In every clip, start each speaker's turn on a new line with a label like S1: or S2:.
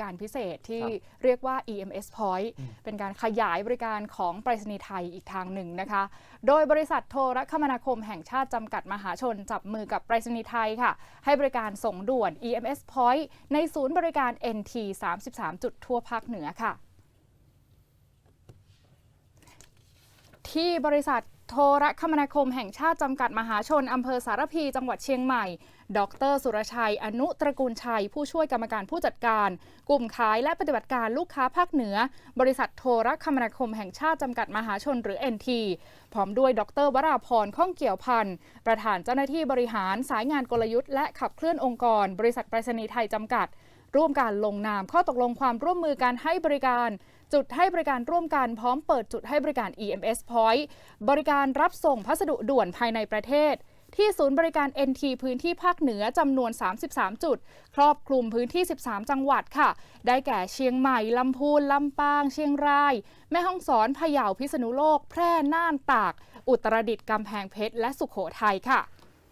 S1: การพิเศษที่
S2: ครับ
S1: เรียกว่า EMS Point
S2: อืม
S1: เป็นการขยายบริการของไปรษณีย์ไทยอีกทางหนึ่งนะคะ โดยบริษัทโทรคมนาคมแห่งชาติจำกัดมหาชน จับมือกับไปรษณีย์ไทยค่ะ ให้บริการส่งด่วน EMS Point ในศูนย์บริการ NT 33 จุดทั่วภาคเหนือค่ะ ที่บริษัทโทรคมนาคมแห่งชาติจำกัดมหาชนอำเภอสารพีจังหวัดเชียงใหม่ ดร สุรชัย อนุตระกูลชัย ผู้ช่วยกรรมการผู้จัดการ กลุ่มขายและปฏิบัติการลูกค้าภาคเหนือ บริษัทโทรคมนาคมแห่งชาติจำกัดมหาชนหรือ NT พร้อมด้วยดร วราพรข้องเกี่ยวพันธ์ประธานเจ้าหน้าที่บริหารสายงานกลยุทธ์และขับเคลื่อนองค์กร บริษัทไปรษณีย์ไทยจำกัด ร่วมการลงนามข้อตกลงความร่วมมือการให้บริการ จุดให้บริการร่วมกันพร้อมเปิดจุดให้บริการ EMS Point บริการรับส่งพัสดุด่วนภายในประเทศ ที่ศูนย์บริการ NT พื้นที่ภาคเหนือจำนวน 33 จุด ครอบคลุมพื้นที่ 13 จังหวัดค่ะ ได้แก่เชียงใหม่ลำพูนลำปาง เชียงราย แม่ฮ่องสอนพะเยาพิษณุโลก แพร่น่านตาก อุตรดิตถ์กำแพงเพชรและสุขโขทัยค่ะ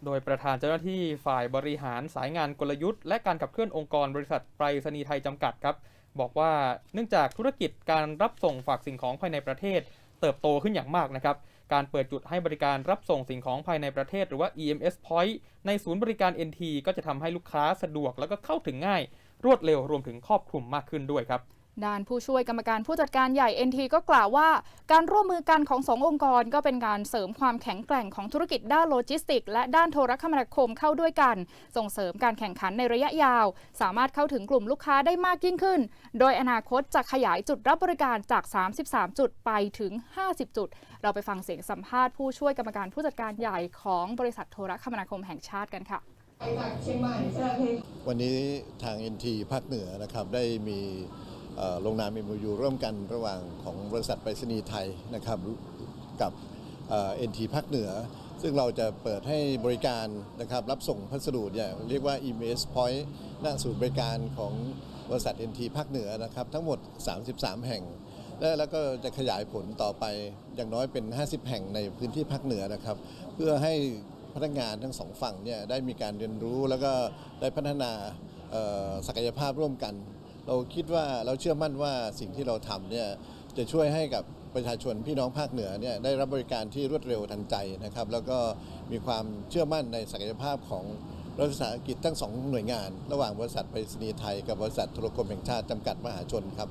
S2: โดยประธานเจ้าหน้าที่ฝ่ายบริหารสายงานกลยุทธ์และการขับเคลื่อนองค์กรบริษัทไปรษณีย์ไทยจำกัดครับ บอกว่าเนื่องจากธุรกิจการรับส่งฝากสิ่งของภายในประเทศ เติบโตขึ้นอย่างมากนะครับ การเปิดจุดให้บริการรับส่งสิ่งของภายในประเทศ หรือว่า EMS Point ในศูนย์บริการ NT ก็จะทำให้ลูกค้าสะดวกแล้วก็เข้าถึงง่าย รวดเร็วรวมถึงครอบคลุมมากขึ้นด้วยครับ
S1: ด้านผู้ช่วยกรรมการผู้จัดการใหญ่ NT ก็กล่าวว่า การร่วมมือกันของสององค์กรก็เป็นการเสริมความแข็งแกร่งของธุรกิจด้านโลจิสติก และด้านโทรคมนาคมเข้าด้วยกัน ส่งเสริมการแข่งขันในระยะยาว สามารถเข้าถึงกลุ่มลูกค้าได้มากยิ่งขึ้น โดยอนาคตจะขยายจุดรับบริการจาก 33 จุดไปถึง 50 จุด เราไปฟังเสียงสัมภาษณ์ผู้ช่วยกรรมการผู้จัดการใหญ่ของบริษัทโทรคมนาคมแห่งชาติกันค่ะ
S3: วันนี้ทาง NT ภาคเหนือนะครับได้มี ลงนาม MOU ร่วมกันระหว่างของบริษัทไปรษณีย์ไทยนะครับกับเอ่อ NT ภาคเหนือ ซึ่งเราจะเปิดให้บริการนะครับรับส่งพัสดุเนี่ยเรียกว่า EMS Point ณศูนย์บริการของบริษัท NT ภาคเหนือนะครับทั้งหมด 33 แห่ง และแล้วก็จะขยายผลต่อไปอย่างน้อยเป็น 50 แห่งในพื้นที่ภาคเหนือนะครับ เพื่อให้พนักงานทั้งสองฝั่งเนี่ยได้มีการเรียนรู้แล้วก็ได้พัฒนาศักยภาพร่วมกัน เราคิดว่าเราเชื่อมั่นว่าสิ่งที่เราทำเนี่ยจะช่วยให้กับประชาชนพี่น้องภาคเหนือเนี่ยได้รับบริการที่รวดเร็วทันใจนะครับ แล้วก็มีความเชื่อมั่นในศักยภาพของรัฐวิสาหกิจทั้งสองหน่วยงาน ระหว่างบริษัทไปรษณีย์ไทยกับบริษัทโทรคมแห่งชาติจำกัดมหาชนครับ